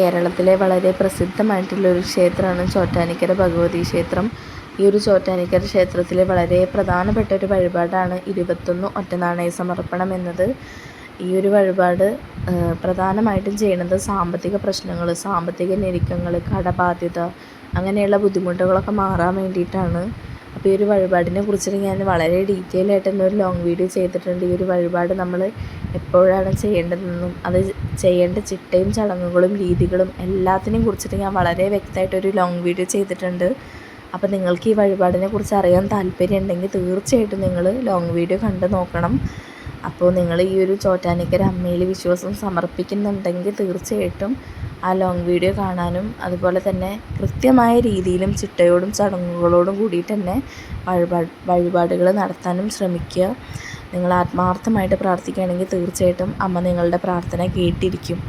കേരളത്തിലെ വളരെ പ്രസിദ്ധമായിട്ടുള്ള ഒരു ക്ഷേത്രമാണ് ചോറ്റാനിക്കര ഭഗവതി ക്ഷേത്രം. ഈ ഒരു ചോറ്റാനിക്കര ക്ഷേത്രത്തിലെ വളരെ പ്രധാനപ്പെട്ട ഒരു വഴിപാടാണ് ഇരുപത്തൊന്ന് ഒറ്റനാണയ സമർപ്പണം എന്നത്. ഈ ഒരു വഴിപാട് പ്രധാനമായിട്ടും ചെയ്യുന്നത് സാമ്പത്തിക പ്രശ്നങ്ങൾ സാമ്പത്തിക ഞെരുക്കങ്ങൾ കടബാധ്യത അങ്ങനെയുള്ള ബുദ്ധിമുട്ടുകളൊക്കെ മാറാൻ വേണ്ടിയിട്ടാണ്. അപ്പോൾ ഈ ഒരു വഴിപാടിനെ കുറിച്ചിട്ട് ഞാൻ വളരെ ഡീറ്റെയിൽ ആയിട്ട് ഒരു ലോങ് വീഡിയോ ചെയ്തിട്ടുണ്ട്. ഈ ഒരു വഴിപാട് നമ്മൾ എപ്പോഴാണ് ചെയ്യേണ്ടതെന്നും അത് ചെയ്യേണ്ട ചിട്ടയും ചടങ്ങുകളും രീതികളും എല്ലാത്തിനെയും കുറിച്ചിട്ട് ഞാൻ വളരെ വ്യക്തമായിട്ടൊരു ലോങ് വീഡിയോ ചെയ്തിട്ടുണ്ട്. അപ്പോൾ നിങ്ങൾക്ക് ഈ വഴിപാടിനെ കുറിച്ച് അറിയാൻ താല്പര്യം ഉണ്ടെങ്കിൽ തീർച്ചയായിട്ടും നിങ്ങൾ ലോങ് വീഡിയോ കണ്ട് നോക്കണം. അപ്പോൾ നിങ്ങൾ ഈ ഒരു ചോറ്റാനിക്കര അമ്മയിൽ വിശ്വാസം സമർപ്പിക്കുന്നുണ്ടെങ്കിൽ തീർച്ചയായിട്ടും ആ ലോങ് വീഡിയോ കാണാനും അതുപോലെ തന്നെ കൃത്യമായ രീതിയിലും ചിട്ടയോടും ചടങ്ങുകളോടും കൂടിയിട്ട് തന്നെ വഴിപാട് വഴിപാടുകൾ നടത്താനും ശ്രമിക്കുക. നിങ്ങൾ ആത്മാർത്ഥമായിട്ട് പ്രാർത്ഥിക്കുകയാണെങ്കിൽ തീർച്ചയായിട്ടും അമ്മ നിങ്ങളുടെ പ്രാർത്ഥന കേട്ടിരിക്കും.